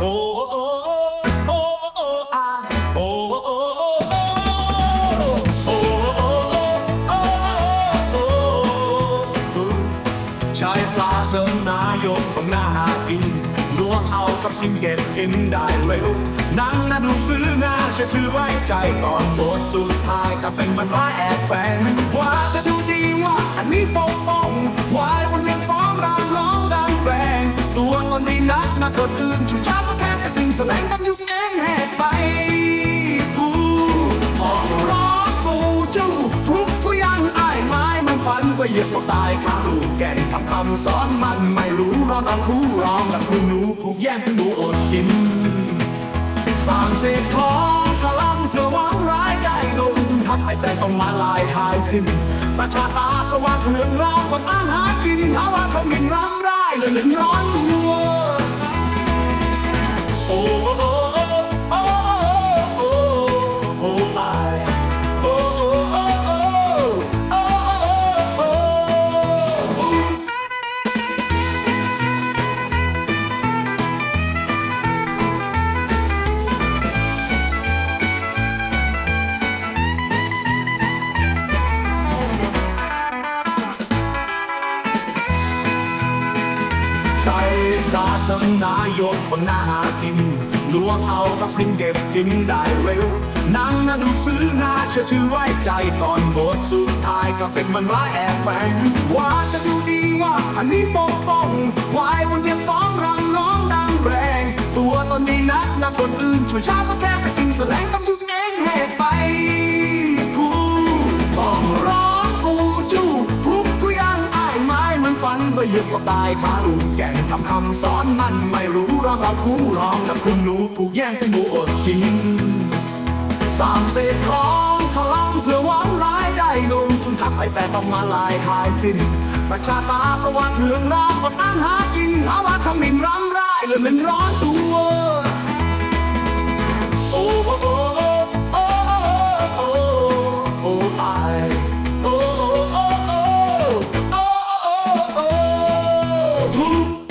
โอ้โอ้โอ้โอ้อาโอ้โอ้โอ้โอ้โอ้โอ้โอ้ชายฟ้าเสริมนายกของนาหากินรวมเอากับสิ่งเก็บกินได้เร็วนั่งนะดูซื้องานเชื่อถือไว้ใจก่อนบทสุดท้ายแต่เป็นมันร้ายแอบแฝงว่าจะดูดีว่าอันนี้ปกป้ นนี้นักคนอื่นชูชาติก็แค่แต่สิ่งแสดงกับยุคเองแหกไปกูออร้องกูจู้ทุกกูยังอายไม้มันฝันว่าเหยียบก็ตายข้าลูกแก่นทำคำสอนมันไม่รู้รองเอาคู่ร้องกับคุณหนูถูกแย่งหนูอดกินสร้างเศษของพลังเพื่อวังร้ายได้ลงทับไอ้แต่ต้องมาลายหายสิ้นประชาตาสว่างเรืองรองกดอางหากินหาว่าเขาหมิ่นรำได้เลยหนึ่งร้อนหัว ใช้ศาสนายกคนหน้าหากินลวงเอากับสิ่งเก็บกินได้เร็วนั่งนะดูซื้อนาเชื่อถือไว้ใจก่อนบทสุดท้ายก็เป็นมันร้ายแอบแฝงว่าจะดูดีว่าอันนี้ปกป้องวายวันเดียฟ้องรังน้องดังแรง ตัวตนนี้นักนักคนอื่นช่วยชาติก็แค่เป็นสิ่งแสลงต้องยุดเองเหตุไป นไปยึดก็ตายขาลูกแก่งทำคำสอนมันไม่รู้เราเราคู่ร้องกับคุณหนูถูกแย่งเป็นหมูอดกินสามเศษทองทลังเพื่อหวังร้ายได้ลงทุนทักไอแต่ต้องมาลายหายสิ้น ประชาตาสว่างเรืองรางกดอาหารกินหาว่าทำหมิ่นรำร้ายเลยมันร้อนตัว โ